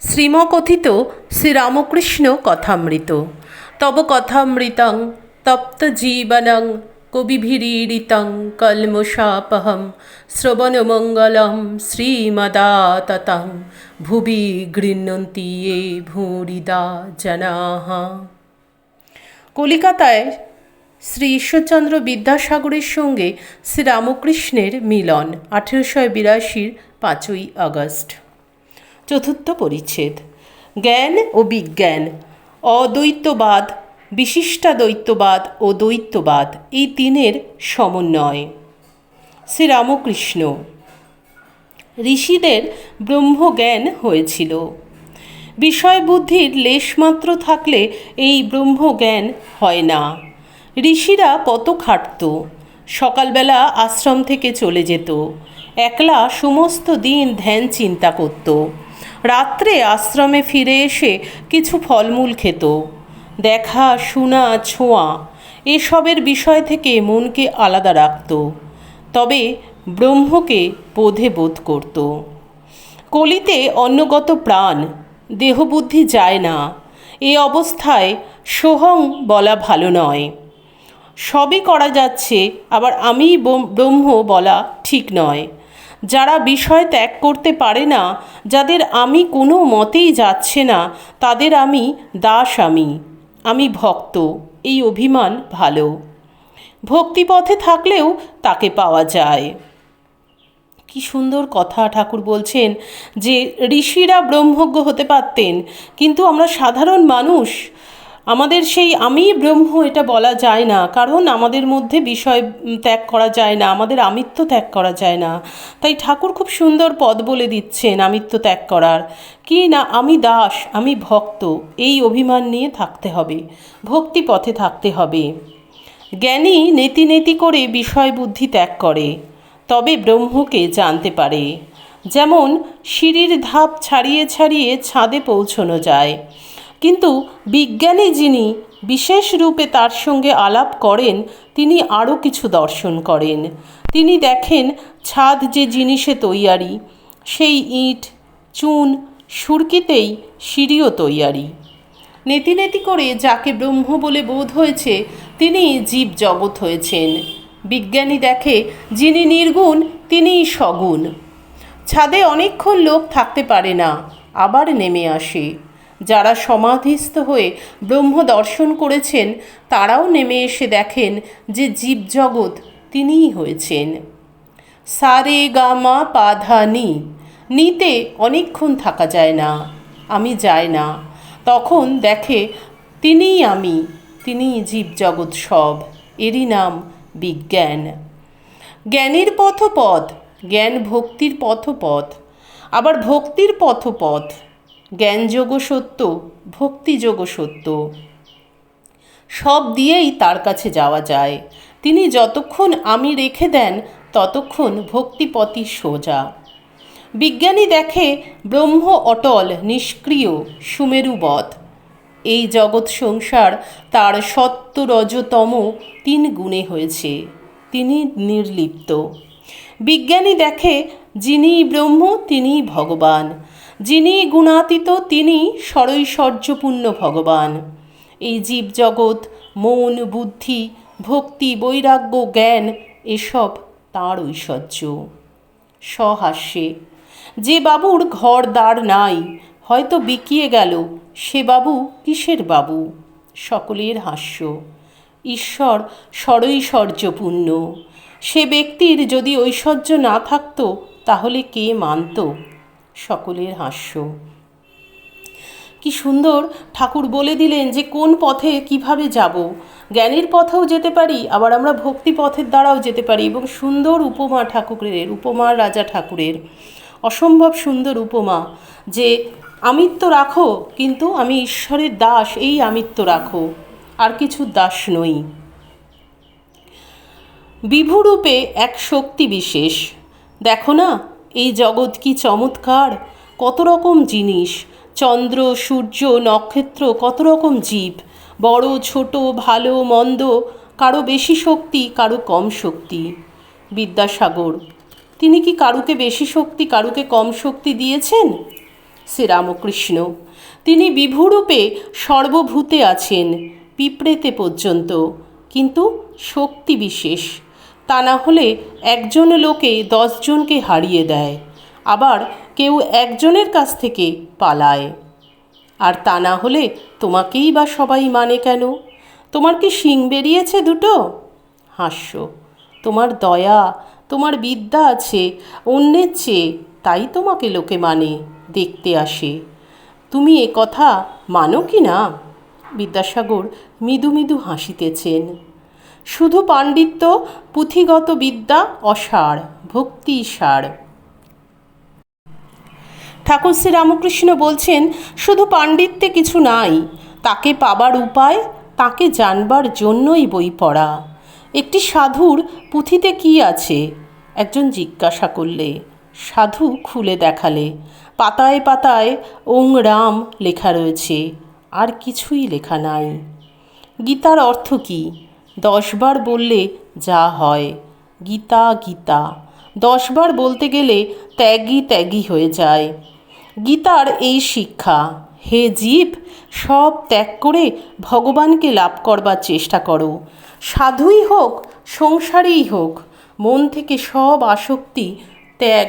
শ্রীমকথিত শ্রীরামকৃষ্ণ কথামৃত। তব কথামৃতং তপ্ত জীবনং কবিভিরীড়িতং কলমশাপহম শ্রবণমঙ্গলম শ্রীমদাততং ভুবি গৃহ্ণন্তি এ ভূরিদা জনাঃ। কলিকাতায় শ্রী ঈশ্বরচন্দ্র বিদ্যাসাগরের সঙ্গে শ্রীরামকৃষ্ণের মিলন, আঠেরোশো বিরাশির পাঁচই আগস্ট। চতুর্থ পরিচ্ছেদ। জ্ঞান ও বিজ্ঞান, অদ্বৈতবাদ, বিশিষ্টাদ্বৈতবাদ ও দ্বৈতবাদ এই তিনের সমন্বয়। শ্রীরামকৃষ্ণ ঋষিদের ব্রহ্মজ্ঞান হয়েছিল। বিষয়বুদ্ধির লেশমাত্র থাকলে এই ব্রহ্মজ্ঞান হয় না। ঋষিরা কত খাটত। সকালবেলা আশ্রম থেকে চলে যেত। একলা সমস্ত দিন ধ্যান চিন্তা করত। রাত্রে আশ্রমে ফিরে এসে কিছু ফলমূল খেত। দেখা, শোনা, ছোঁয়া এসবের বিষয় থেকে মনকে আলাদা রাখত। তবে ব্রহ্মকে বোধে বোধ করত। কলিতে অন্যগত প্রাণ, দেহবুদ্ধি যায় না। এ অবস্থায় সোহং বলা ভালো নয়। সবই করা যাচ্ছে, আবার আমি ব্রহ্ম বলা ঠিক নয়। যারা বিষয় ত্যাগ করতে পারে না, যাদের আমি কোনো মতেই যাচ্ছে না, তাদের আমি দাস আমি আমি ভক্ত, এই অভিমান ভালো। ভক্তিপথে থাকলেও তাকে পাওয়া যায়। কি সুন্দর কথা ঠাকুর বলছেন যে ঋষিরা ব্রহ্মজ্ঞ হতে পারতেন, কিন্তু আমরা সাধারণ মানুষ আমাদের সেই আমি ব্রহ্ম এটা বলা যায় না, কারণ আমাদের মধ্যে বিষয় ত্যাগ করা যায় না, আমাদের আমিত্ব ত্যাগ করা যায় না। তাই ঠাকুর খুব সুন্দর পদ বলে দিচ্ছেন আমিত্ব ত্যাগ করার। কি না আমি দাস, আমি ভক্ত, এই অভিমান নিয়ে থাকতে হবে, ভক্তি পথে থাকতে হবে। জ্ঞানী নেতি নেতি করে বিষয় বুদ্ধি ত্যাগ করে, তবে ব্রহ্মকে জানতে পারে। যেমন সিঁড়ির ধাপ ছাড়িয়ে ছাড়িয়ে ছাদে পৌঁছনো যায় কিন্তু বিজ্ঞানী যিনি বিশেষ রূপে তার সঙ্গে আলাপ করেন, তিনি আরও কিছু দর্শন করেন। তিনি দেখেন, ছাদ যে জিনিসে তৈয়ারি, সেই ইট, চুন, সুরকিতেই সিঁড়িও তৈয়ারি। নেতি নেতি করে যাকে ব্রহ্ম বলে বোধ হয়েছে, তিনি জীব জগৎ হয়েছেন। বিজ্ঞানী দেখে, যিনি নির্গুণ, তিনিই সগুণ। ছাদে অনেকক্ষণ লোক থাকতে পারে না, আবার নেমে আসে। যারা সমাধিস্থ হয়ে ব্রহ্ম দর্শন করেছেন, তারাও নেমে এসে দেখেন যে জীবজগৎ তিনিই হয়েছেন। সারে গামা পাধা নি, নিতে অনেকক্ষণ থাকা যায় না, আমি যাই না। তখন দেখে, তিনিই আমি, তিনিই জীবজগৎ সব, এরই নাম বিজ্ঞান। জ্ঞানের পথপথ, জ্ঞান ভক্তির পথপথ, আবার ভক্তির পথপথ জ্ঞানযোগ সত্য ভক্তিযোগ সত্য। সব দিয়েই তার কাছে যাওয়া যায়। তিনি যতক্ষণ আমি রেখে দেন, ততক্ষণ ভক্তিপতি সোজা। বিজ্ঞানী দেখে ব্রহ্ম অটল, নিষ্ক্রিয় সুমেরুবধ এই জগৎ সংসার তার সত্য রজতম তিন গুণে হয়েছে। তিনি নির্লিপ্ত। বিজ্ঞানী দেখে যিনি ব্রহ্ম তিনি ভগবান। যিনি গুণাতীত, তিনি সরৈশ্বর্যপূর্ণ ভগবান। এই জীবজগৎ, মন, বুদ্ধি, ভক্তি, বৈরাগ্য, জ্ঞান, এসব তাঁর ঐশ্বর্য। সহাস্যে, যে বাবুর ঘর দাঁড় নাই, হয়তো বিকিয়ে গেল, সে বাবু কিসের বাবু? সকলের হাস্য, ঈশ্বর সরৈশ্বর্যপূর্ণ। সে ব্যক্তির যদি ঐশ্বর্য না থাকতো, তাহলে কে মানত? সকলের হাস্য। কি সুন্দর ঠাকুর বলে দিলেন যে কোন পথে কীভাবে যাব। জ্ঞানের পথেও যেতে পারি, আবার আমরা ভক্তি পথের দ্বারাও যেতে পারি এবং সুন্দর উপমা ঠাকুরের, উপমা রাজা ঠাকুরের। অসম্ভব সুন্দর উপমা যে আমিত্ব রাখো, কিন্তু আমি ঈশ্বরের দাস, এই আমিত্ব রাখো। আর কিছু দাস নই। বিভুরূপে এক শক্তি বিশেষ। দেখো না এই জগৎ কি চমৎকার? কত রকম জিনিস? চন্দ্র, সূর্য, নক্ষত্র কত রকম জীব? বড়, ছোট, ভালো, মন্দ, কারও বেশি শক্তি, কারও কম শক্তি। বিদ্যাসাগর, তিনি কি কারুকে বেশি শক্তি, কারুকে কম শক্তি দিয়েছেন? শ্রীরামকৃষ্ণ তিনি বিভুরূপে সর্বভূতে আছেন, পিঁপড়েতে পর্যন্ত, কিন্তু শক্তি বিশেষ। তা না হলে একজন লোকে দশজনকে হারিয়ে দেয়, আবার কেউ একজনের কাছ থেকে পালায়। আর তা না হলে তোমাকেই বা সবাই মানে কেন? তোমার কি শিং বেরিয়েছে দুটো? হাস্য। তোমার দয়া, তোমার বিদ্যা আছে, অন্যের চেয়ে তাই তোমাকে লোকে মানে দেখতে আসে। তুমি এ কথা মানো কি না? বিদ্যাসাগর মৃদু মৃদু হাসিতেছেন। শুধু পাণ্ডিত্য, পুঁথিগত বিদ্যা, অসার, ভক্তি সার। ঠাকুর শ্রী রামকৃষ্ণ বলছেন, শুধু পাণ্ডিত্যে কিছু নাই, তাকে পাবার উপায়, তাকে জানবার জন্যই বই পড়া। একটি সাধুর পুঁথিতে কি আছে? একজন জিজ্ঞাসা করলে। সাধু খুলে দেখালে। পাতায় পাতায় ওং রাম লেখা রয়েছে, আর কিছুই লেখা নাই। গীতার অর্থ কী? দশবার বললে যা হয়। গীতা গীতা। দশবার বলতে গেলে ত্যাগী ত্যাগী হয়ে যায়। গীতার এই শিক্ষা, হে জীব, সব ত্যাগ করে ভগবানকে লাভ করবার চেষ্টা করো। সাধুই হোক, সংসারেই হোক, মন থেকে সব আসক্তি ত্যাগ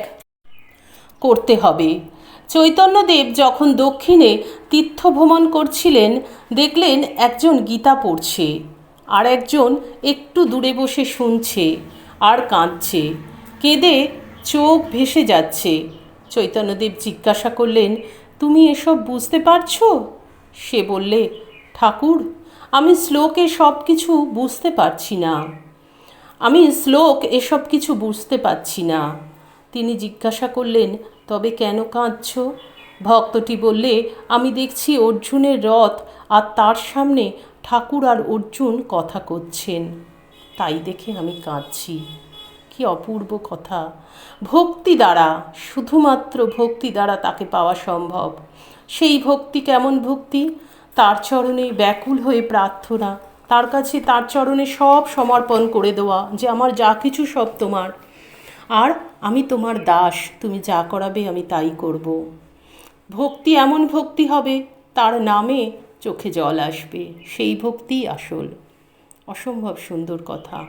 করতে হবে। চৈতন্যদেব যখন দক্ষিণে তীর্থ ভ্রমণ করছিলেন, দেখলেন একজন গীতা পড়ছে। আর একজন একটু দূরে বসে শুনছে আর কাঁদছে। কেঁদে চোখ ভেসে যাচ্ছে। চৈতন্যদেব জিজ্ঞাসা করলেন, তুমি এসব বুঝতে পারছ? সে বললে, ঠাকুর, আমি শ্লোকে সব কিছু বুঝতে পারছি না। আমি শ্লোক এসব কিছু বুঝতে পারছি না। তিনি জিজ্ঞাসা করলেন, তবে কেন কাঁদছ? ভক্তটি বললে, আমি দেখছি অর্জুনের রথ আর তার সামনে ঠাকুর আর অর্জুন কথা করছেন তাই দেখে আমি কাঁদছি। কি অপূর্ব কথা। ভক্তি দ্বারা, শুধুমাত্র ভক্তি দ্বারা তাকে পাওয়া সম্ভব। সেই ভক্তি কেমন ভক্তি? তার চরণে ব্যাকুল হয়ে প্রার্থনা। তার কাছে তার চরণে সব সমর্পণ করে দেওয়া, যে আমার যা কিছু সব তোমার। আর আমি তোমার দাস, তুমি যা করাবে আমি তাই করব। ভক্তি এমন ভক্তি হবে, তার নামে চোখে জল আসবে, সেই ভক্তিই আসল। অসম্ভব সুন্দর কথা।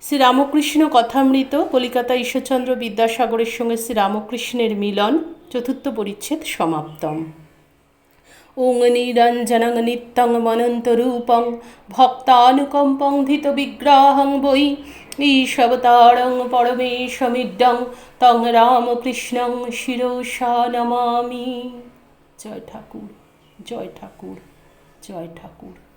শ্রীরামকৃষ্ণ কথামৃত, কলিকাতা ঈশ্বরচন্দ্র বিদ্যাসাগরের সঙ্গে শ্রী রামকৃষ্ণের মিলন, চতুর্থ পরিচ্ছেদ সমাপ্তম। ওং নিরঞ্জনং নিত্যং মনন্তরূপং ভক্তানুকম্পং ধৃত বিগ্রহং বৈ ঈশবতারং পরমেশমিড্ডং তং রামকৃষ্ণং শিরসা নমামি। জয় ঠাকুর জয় ঠাকুর জয় ঠাকুর।